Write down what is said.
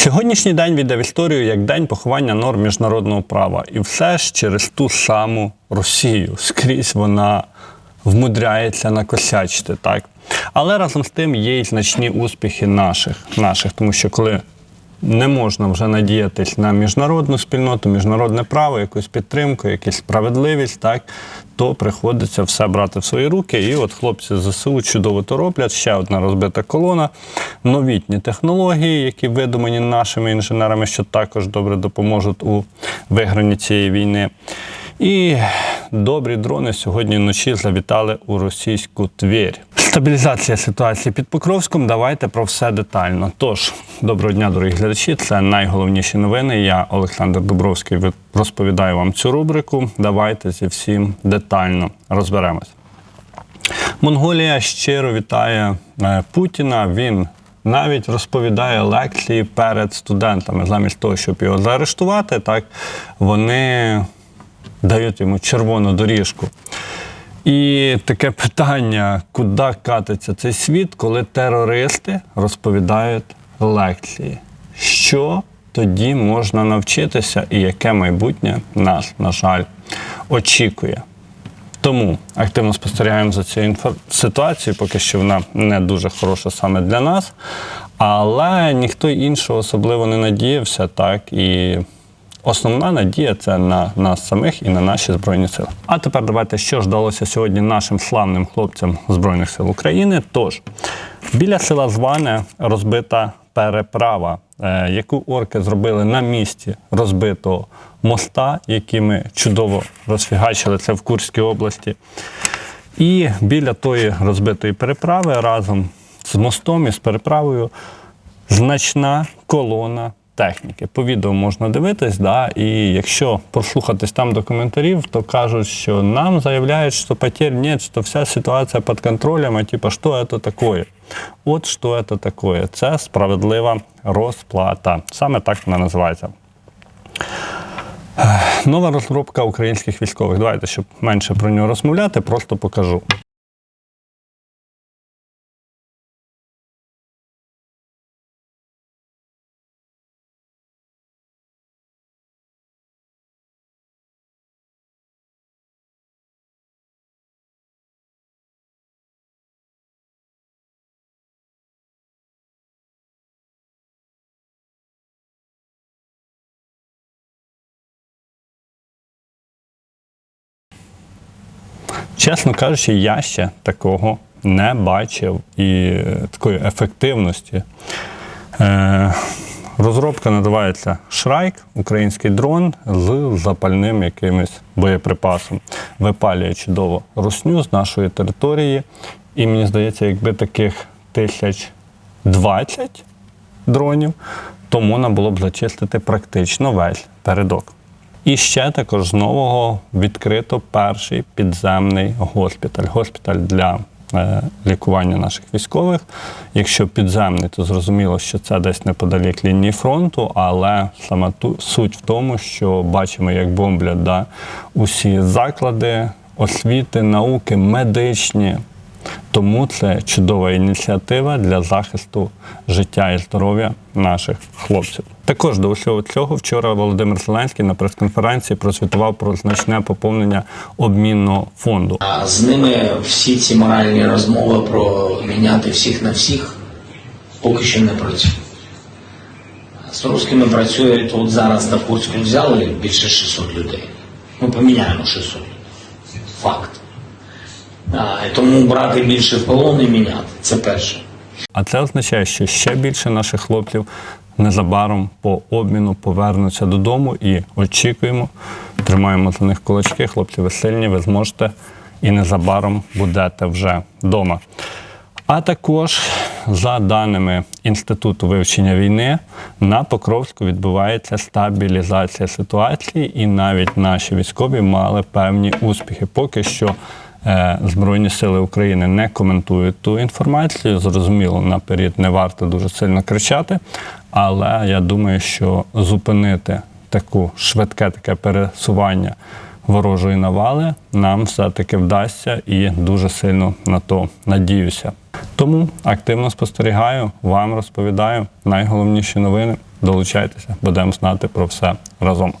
Сьогоднішній день війде в історію як день поховання норм міжнародного права. І все ж через ту саму Росію. Скрізь вона вмудряється накосячити, так? Але разом з тим є й значні успіхи наших, наших тому що коли не можна вже надіятись на міжнародну спільноту, міжнародне право, якусь підтримку, якусь справедливість, так то приходиться все брати в свої руки. І от хлопці ЗСУ чудово то роблять. Ще одна розбита колона, новітні технології, які видумані нашими інженерами, що також добре допоможуть у вигранні цієї війни. І добрі дрони сьогодні вночі завітали у російську Тверь. Стабілізація ситуації під Покровськом. Давайте про все детально. Тож, доброго дня, дорогі глядачі. Це найголовніші новини. Я Олександр Дубровський розповідаю вам цю рубрику. Давайте зі всім детально розберемось. Монголія щиро вітає е, Путіна. Він навіть розповідає лекції перед студентами. Замість того, щоб його заарештувати, так вони дають йому червону доріжку. І таке питання, куди катиться цей світ, коли терористи розповідають лекції. Що тоді можна навчитися і яке майбутнє нас, на жаль, очікує? Тому активно спостерігаємо за цією ситуацією, поки що вона не дуже хороша саме для нас. Але ніхто іншого особливо не надіявся, так і основна надія це на нас самих і на наші збройні сили. А тепер давайте, що ж далося сьогодні нашим славним хлопцям Збройних сил України. Тож біля села Зване розбита переправа, е, яку орки зробили на місці розбитого моста, який ми чудово розфігачили це в Курській області. І біля тої розбитої переправи разом з мостом і з переправою значна колона техніки. По відео можна дивитись, да, і якщо прослухатись там до коментарів, то кажуть, що нам заявляють, що потерь нет, що вся ситуація під контролем, а типа, що це таке? От що це таке? Це справедлива розплата. Саме так вона називається. Нова розробка українських військових. Давайте, щоб менше про нього розмовляти, просто покажу. Чесно кажучи, я ще такого не бачив і е, такої ефективності. Е, розробка називається Шрайк, український дрон з запальним якимось боєприпасом. Випалює чудово русню з нашої території. І мені здається, якби таких тисяч 20 дронів, то можна було б зачистити практично весь передок. І ще також з нового відкрито перший підземний госпіталь. Госпіталь для е, лікування наших військових. Якщо підземний, то зрозуміло, що це десь неподалік лінії фронту, але саме суть в тому, що бачимо, як бомблять да, усі заклади освіти, науки, медичні. Тому це чудова ініціатива для захисту життя і здоров'я наших хлопців. Також до усього цього вчора Володимир Зеленський на прес-конференції прозвітував про значне поповнення обмінного фонду. А з ними всі ці моральні розмови про міняти всіх на всіх поки що не працюють. З русскими працюють, от зараз на Курську взяли більше 600 людей. Ми поміняємо 600 людей. Факт. А, тому брати більше в полон і міняти. Це перше. А це означає, що ще більше наших хлопців незабаром по обміну повернуться додому і очікуємо, тримаємо за них кулачки. Хлопці, ви сильні, ви зможете і незабаром будете вже вдома. А також, за даними Інституту вивчення війни, на Покровську відбувається стабілізація ситуації, і навіть наші військові мали певні успіхи. Поки що Збройні сили України не коментують ту інформацію. Зрозуміло, наперед не варто дуже сильно кричати, але я думаю, що зупинити таку швидке таке пересування ворожої навали нам все-таки вдасться і дуже сильно на то надіюся. Тому активно спостерігаю, вам розповідаю найголовніші новини. Долучайтеся, будемо знати про все разом.